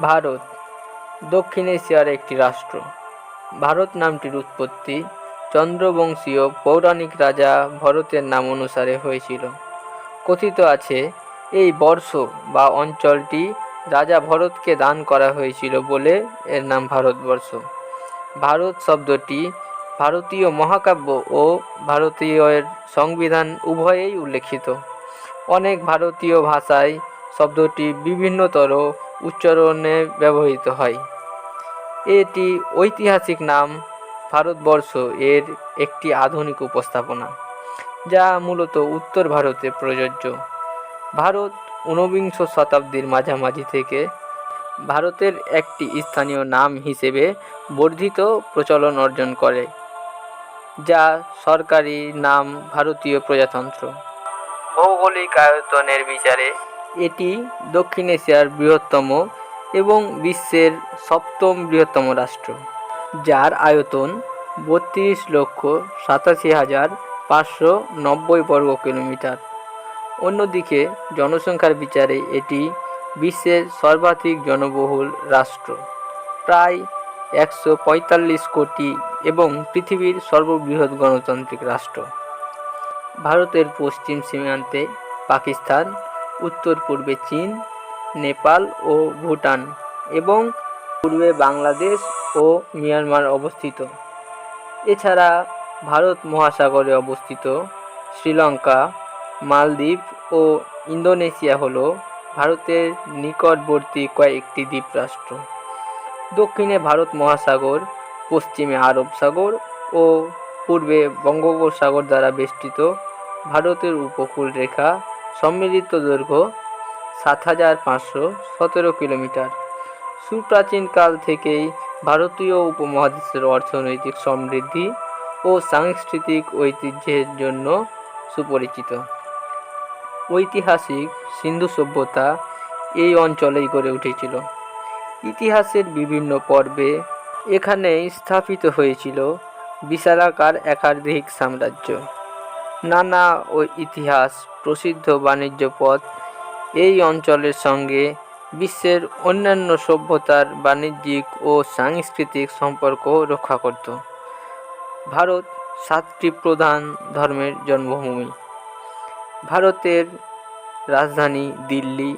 ভারত, দক্ষিণ এশিয়ার একটি রাষ্ট্র। ভারত নামটির উৎপত্তি চন্দ্রবংশীয় পৌরাণিক রাজা ভরতের নাম অনুসারে হয়েছিল। কথিত আছে, এই বর্ষ বা অঞ্চলটি রাজা ভরতকে দান করা হয়েছিল বলে এর নাম ভারতবর্ষ। ভারত শব্দটি ভারতীয় মহাকাব্য ও ভারতীয়ের সংবিধান উভয়েই উল্লেখিত। অনেক ভারতীয় ভাষায় শব্দটি বিভিন্নতর উচ্চারণে ব্যবহৃত হয়। এটি ঐতিহাসিক নাম ভারতবর্ষ এর একটি আধুনিক উপস্থাপনা, যা মূলত উত্তর ভারতে প্রযোজ্য। ভারত ঊনবিংশ শতাব্দীর মাঝামাঝি থেকে ভারতের একটি স্থানীয় নাম হিসেবে বর্ধিত প্রচলন অর্জন করে, যা সরকারি নাম ভারতীয় প্রজাতন্ত্র। ভৌগোলিক আয়তনের বিচারে এটি দক্ষিণ এশিয়ার বৃহত্তম এবং বিশ্বের সপ্তম বৃহত্তম রাষ্ট্র, যার আয়তন বত্রিশ লক্ষ সাতাশি হাজার পাঁচশো নব্বই বর্গ কিলোমিটার। অন্যদিকে, জনসংখ্যার বিচারে এটি বিশ্বের সর্বাধিক জনবহুল রাষ্ট্র, প্রায় একশো পঁয়তাল্লিশ কোটি এবং পৃথিবীর সর্ববৃহৎ গণতান্ত্রিক রাষ্ট্র। ভারতের পশ্চিম সীমান্তে পাকিস্তান উত্তর পূর্বে চীন, নেপাল ও ভুটান এবং পূর্বে বাংলাদেশ ও মিয়ানমার অবস্থিত। এছাড়া ভারত মহাসাগরে অবস্থিত, শ্রীলঙ্কা, মালদ্বীপ ও ইন্দোনেশিয়া হল ভারতের নিকটবর্তী কয়েকটি দ্বীপরাষ্ট্র। দক্ষিণে ভারত মহাসাগর, পশ্চিমে আরব সাগর ও পূর্বে বঙ্গোপসাগর দ্বারা বেষ্টিত ভারতের উপকূল রেখা সম্মিলিত দৈর্ঘ্য সাত হাজার পাঁচশো সতেরো কিলোমিটার। সুপ্রাচীনকাল থেকেই ভারতীয় উপমহাদেশের অর্থনৈতিক সমৃদ্ধি ও সাংস্কৃতিক ঐতিহ্যের জন্য সুপরিচিত। ঐতিহাসিক সিন্ধু সভ্যতা এই অঞ্চলেই গড়ে উঠেছিল। ইতিহাসের বিভিন্ন পর্বে এখানে স্থাপিত হয়েছিল বিশালাকার একাধিক সাম্রাজ্য। নানা ও ইতিহাস প্রসিদ্ধ বাণিজ্য পথ এই অঞ্চলের সঙ্গে বিশ্বের অন্যান্য সভ্যতার বাণিজ্যিক ও সাংস্কৃতিক সম্পর্ক রক্ষা করত। ভারত সাতটি প্রধান ধর্মের জন্মভূমি। ভারতের রাজধানী দিল্লি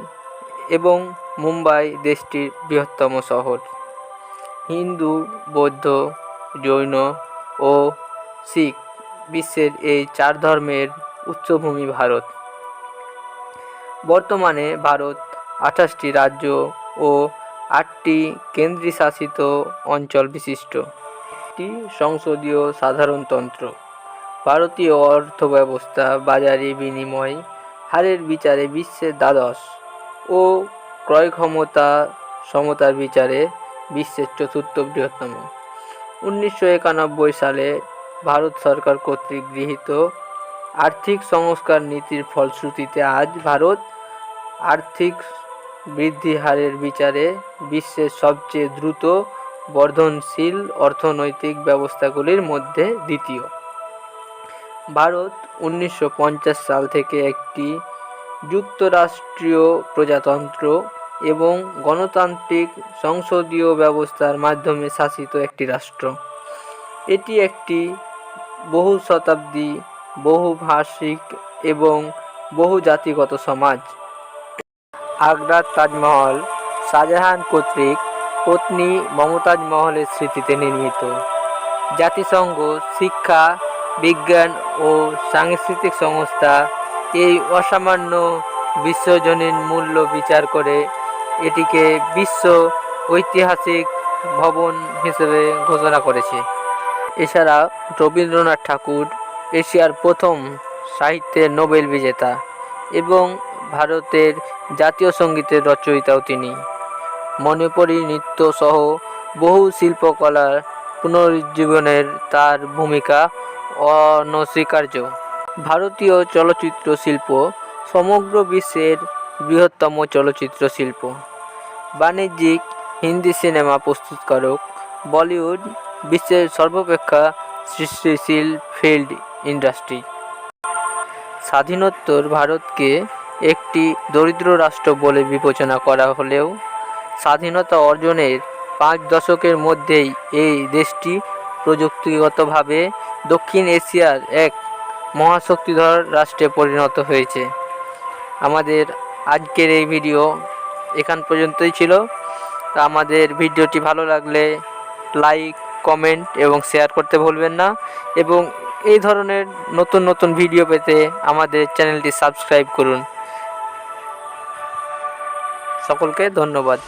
এবং মুম্বাই দেশটির বৃহত্তম শহর। হিন্দু, বৌদ্ধ, জৈন ও শিখ বিশ্বের এই চার ধর্মের উচ্চভূমি ভারত। বর্তমানে ভারত আঠাশটি রাজ্য ও আটটি কেন্দ্রশাসিত অঞ্চল বিশিষ্ট। একটি সংসদীয় সাধারণতন্ত্র। ভারতীয় অর্থব্যবস্থা বাজারে বিনিময়, হারের বিচারে বিশ্বের দ্বাদশ ও ক্রয় ক্ষমতা সমতার বিচারে বিশ্বের চতুর্থ বৃহত্তম। উনিশশো একানব্বই সালে ভারত সরকার কর্তৃক গৃহীত আর্থিক সংস্কার নীতির ফলশ্রুতিতে আজ ভারত আর্থিক বৃদ্ধি হারের বিচারে বিশ্বের সবচেয়ে দ্রুত বর্ধনশীল অর্থনৈতিক ব্যবস্থাগুলির মধ্যে দ্বিতীয়। ভারত উনিশশো পঞ্চাশ সাল থেকে একটি যুক্তরাষ্ট্রীয় প্রজাতন্ত্র এবং গণতান্ত্রিক সংসদীয় ব্যবস্থার মাধ্যমে শাসিত একটি রাষ্ট্র। এটি একটি বহু শতাব্দী বহুভাষিক এবং বহু জাতিগত সমাজ। আগ্রার তাজমহল শাহজাহান কর্তৃক পত্নী মমতাজ মহলের স্মৃতিতে নির্মিত। জাতিসংঘ, শিক্ষা, বিজ্ঞান ও সাংস্কৃতিক সংস্থা এই অসামান্য বিশ্বজনীন মূল্য বিচার করে এটিকে বিশ্ব ঐতিহাসিক ভবন হিসেবে ঘোষণা করেছে। এছাড়া রবীন্দ্রনাথ ঠাকুর এশিয়ার প্রথম সাহিত্যের নোবেল বিজেতা এবং ভারতের জাতীয় সঙ্গীতের রচয়িতাও তিনি। মণিপুরী নৃত্য সহ বহু শিল্পকলার পুনরুজ্জীবনের তার ভূমিকা অনস্বীকার্য। ভারতীয় চলচ্চিত্র শিল্প সমগ্র বিশ্বের বৃহত্তম চলচ্চিত্র শিল্প। বাণিজ্যিক হিন্দি সিনেমা প্রস্তুতকারক বলিউড বিশ্বের সর্বাপেক্ষা সৃষ্টিশীল ফিল্ড ইন্ডাস্ট্রি। স্বাধীনোত্তর ভারতকে একটি দরিদ্র রাষ্ট্র বলে বিবেচনা করা হলেও স্বাধীনতা অর্জনের পাঁচ দশকের মধ্যেই এই দেশটি প্রযুক্তিগতভাবে দক্ষিণ এশিয়ার এক মহাশক্তিধর রাষ্ট্রে পরিণত হয়েছে। আমাদের আজকের এই ভিডিও এখান পর্যন্তই ছিল। আমাদের ভিডিওটি ভালো লাগলে লাইক কমেন্ট এবং শেয়ার করতে ভুলবেন না। এবং এই ধরনের নতুন নতুন ভিডিও পেতে আমাদের চ্যানেলটি সাবস্ক্রাইব করুন। সকলকে ধন্যবাদ।